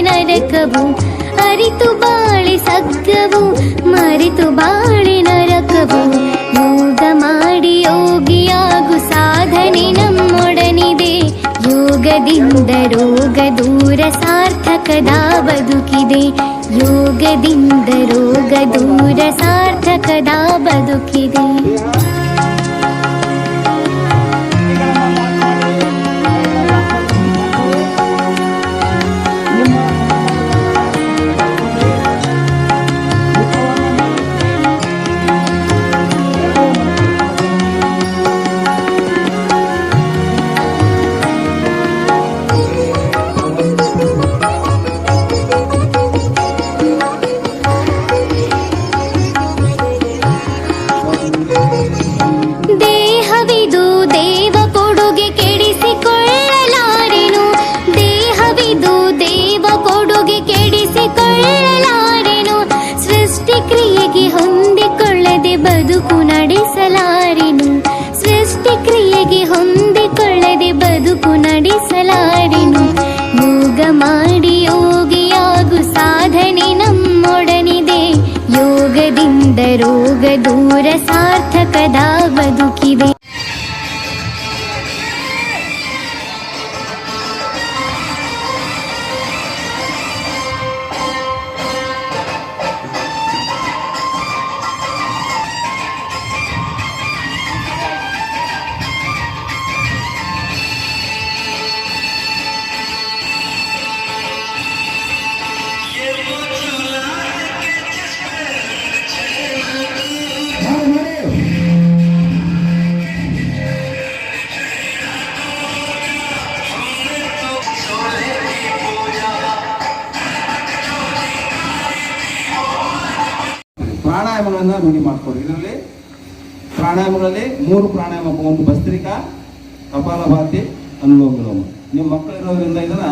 ನರಕವು ಅರಿತು ಬಾಳಿ ಸಗ್ಗವು ಮರಿತು ಬಾಳಿ ನರಕವು. ಯೋಗ ಮಾಡಿ ಯೋಗಿಯಾಗು ಸಾಧನೆ ನಮ್ಮೊಡನಿದೆ. ಯೋಗದಿಂದ ರೋಗ ದೂರ ಸಾರ್ಥಕದ ಬದುಕಿದೆ ಯೋಗದಿಂದ ರೋಗ ದೂರ ಸಾರ್ಥಕದ ಬದುಕಿದೆ Yeah. ಪ್ರಾಣಾಯಾಮಗಳನ್ನ ರೂಢಿ ಮಾಡ್ಕೊಳ್ಳಿ ಇದರಲ್ಲಿ ಪ್ರಾಣಾಯಾಮಗಳಲ್ಲಿ ಮೂರು ಪ್ರಾಣಾಯಾಮ, ಒಂದು ಭಸ್ತ್ರಿಕಾ ಕಪಾಲಭಾತಿ ಅನುಲೋಮ ವಿಲೋಮ. ನಿಮ್ಮ ಮಕ್ಕಳು ಇರೋದ್ರಿಂದ ಇದನ್ನ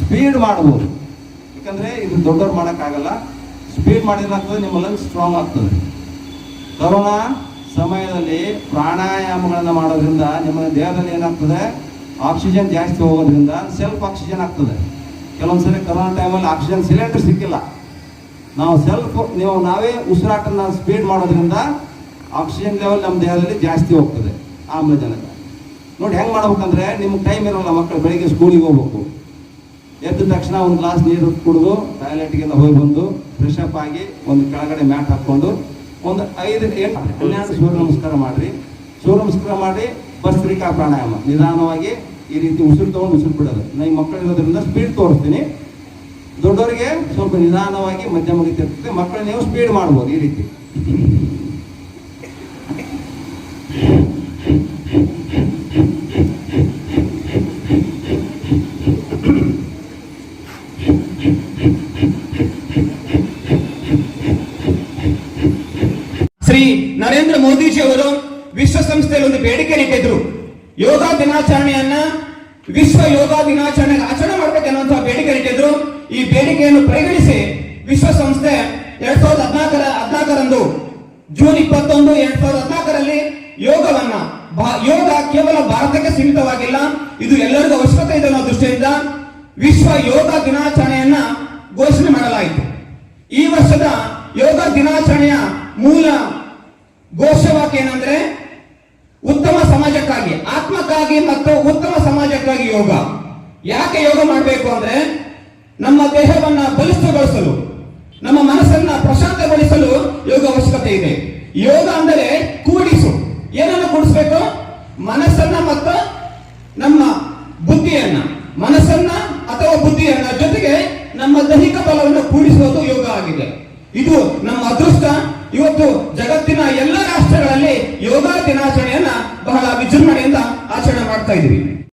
ಸ್ಪೀಡ್ ಮಾಡ್ಬೋದು. ಯಾಕಂದ್ರೆ ಇದು ದೊಡ್ಡವ್ರು ಮಾಡೋಕ್ಕಾಗಲ್ಲ ಸ್ಪೀಡ್ ಮಾಡಿದ್ರೆ ನಿಮ್ಮ ಲಂಗ್ಸ್ ಸ್ಟ್ರಾಂಗ್ ಆಗ್ತದೆ. ಕರೋನಾ ಸಮಯದಲ್ಲಿ ಪ್ರಾಣಾಯಾಮಗಳನ್ನು ಮಾಡೋದ್ರಿಂದ ನಿಮ್ಮ ದೇಹದಲ್ಲಿ ಏನಾಗ್ತದೆ? ಆಕ್ಸಿಜನ್ ಜಾಸ್ತಿ ಹೋಗೋದ್ರಿಂದ ಸೆಲ್ಫ್ ಆಕ್ಸಿಜನ್ ಆಗ್ತದೆ. ಕೆಲವೊಂದ್ಸರಿ ಕರೋನಾ ಟೈಮಲ್ಲಿ ಆಕ್ಸಿಜನ್ ಸಿಲಿಂಡರ್ ಸಿಕ್ಕಿಲ್ಲ. ನಾವು ಸೆಲ್ಫ್ ನೀವು ನಾವೇ ಉಸಿರಾಟನ ಸ್ಪೀಡ್ ಮಾಡೋದ್ರಿಂದ ಆಕ್ಸಿಜನ್ ಲೆವೆಲ್ ನಮ್ಮ ದೇಹದಲ್ಲಿ ಜಾಸ್ತಿ ಹೋಗ್ತದೆ, ಆಮ್ಲಜನಕ. ನೋಡಿ ಹೆಂಗೆ ಮಾಡ್ಬೇಕಂದ್ರೆ ನಿಮ್ಗೆ ಟೈಮ್ ಇರೋಲ್ಲ ಮಕ್ಕಳು ಬೆಳಿಗ್ಗೆ ಸ್ಕೂಲಿಗೆ ಹೋಗ್ಬೇಕು. ಎದ್ದ ತಕ್ಷಣ ಒಂದು ಗ್ಲಾಸ್ ನೀರು ಕುಡಿದು ಟಾಯ್ಲೆಟ್ಗೆಲ್ಲ ಹೋಗಿ ಬಂದು ಫ್ರೆಶ್ ಅಪ್ ಆಗಿ ಒಂದು ಕೆಳಗಡೆ ಮ್ಯಾಟ್ ಹಾಕ್ಕೊಂಡು ಒಂದು ಐದು ಎಂಟು ಸೂರ್ಯ ನಮಸ್ಕಾರ ಮಾಡಿರಿ. ಸೂರ್ಯ ನಮಸ್ಕಾರ ಮಾಡಿ ಭಸ್ತ್ರಿಕಾ ಪ್ರಾಣಾಯಾಮ. ನಿಧಾನವಾಗಿ ಈ ರೀತಿ ಉಸಿರು ತೊಗೊಂಡು ಉಸಿರು ಬಿಡೋದು. ನಾನು ಮಕ್ಕಳು ಇರೋದ್ರಿಂದ ಸ್ಪೀಡ್ ತೋರಿಸ್ತೀನಿ. ದೊಡ್ಡವರಿಗೆ ಸ್ವಲ್ಪ ನಿಧಾನವಾಗಿ ಮಧ್ಯಮ ರೀತಿ ಮಕ್ಕಳು ನೀವು ಸ್ಪೀಡ್ ಮಾಡ್ಬೋದು ಈ ರೀತಿ. ಶ್ರೀ ನರೇಂದ್ರ ಮೋದಿಜಿ ಅವರು ವಿಶ್ವಸಂಸ್ಥೆಯಲ್ಲಿ ಒಂದು ಬೇಡಿಕೆ ಇಟ್ಟಿದ್ರು ಯೋಗ ದಿನಾಚರಣೆಯನ್ನ ವಿಶ್ವ ಯೋಗ ದಿನಾಚರಣೆ ಬೇಡಿಕೆಯನ್ನು ಪರಿಗಣಿಸಿ ವಿಶ್ವಸಂಸ್ಥೆ ಎರಡ್ ಸಾವಿರದ ಹದಿನಾಲ್ಕರ ಹದಿನಾಲ್ಕರಂದು ಜೂನ್ ಇಪ್ಪತ್ತೊಂದು ಎರಡ್ ಸಾವಿರದ ಹದಿನಾಲ್ಕರಲ್ಲಿ ಯೋಗವನ್ನ ಯೋಗ ಕೇವಲ ಭಾರತಕ್ಕೆ ಸೀಮಿತವಾಗಿಲ್ಲ, ಇದು ಎಲ್ಲರಿಗೂ ಅವಶ್ಯಕತೆ ಇದೆ ಅನ್ನೋ ದೃಷ್ಟಿಯಿಂದ ವಿಶ್ವ ಯೋಗ ದಿನಾಚರಣೆಯನ್ನ ಘೋಷಣೆ ಮಾಡಲಾಯಿತು. ಈ ವರ್ಷದ ಯೋಗ ದಿನಾಚರಣೆಯ ಮೂಲ ಘೋಷವಾಕ್ಯ ಏನಂದ್ರೆ ಉತ್ತಮ ಸಮಾಜಕ್ಕಾಗಿ, ಆತ್ಮಕ್ಕಾಗಿ ಮತ್ತು ಉತ್ತಮ ಸಮಾಜಕ್ಕಾಗಿ ಯೋಗ. ಯಾಕೆ ಯೋಗ ಮಾಡಬೇಕು ಅಂದ್ರೆ ನಮ್ಮ ದೇಹವನ್ನ ಬಲಿಷ್ಠಗೊಳಿಸಲು, ನಮ್ಮ ಮನಸ್ಸನ್ನ ಪ್ರಶಾಂತಗೊಳಿಸಲು ಯೋಗ ಅವಶ್ಯಕತೆ ಇದೆ. ಯೋಗ ಅಂದರೆ ಕೂಡಿಸು. ಏನನ್ನು ಕೂಡಿಸ್ಬೇಕು? ಮನಸ್ಸನ್ನ ಮತ್ತು ನಮ್ಮ ಬುದ್ಧಿಯನ್ನ. ಮನಸ್ಸನ್ನ ಅಥವಾ ಬುದ್ಧಿಯನ್ನ ಜೊತೆಗೆ ನಮ್ಮ ದೈಹಿಕ ಬಲವನ್ನು ಕೂಡಿಸುವುದು ಯೋಗ ಆಗಿದೆ. ಇದು ನಮ್ಮ ಅದೃಷ್ಟ. ಇವತ್ತು ಜಗತ್ತಿನ ಎಲ್ಲ ರಾಷ್ಟ್ರಗಳಲ್ಲಿ ಯೋಗ ದಿನಾಚರಣೆಯನ್ನ ಬಹಳ ವಿಜೃಂಭಣೆಯಿಂದ ಆಚರಣೆ ಮಾಡ್ತಾ ಇದ್ದೀವಿ.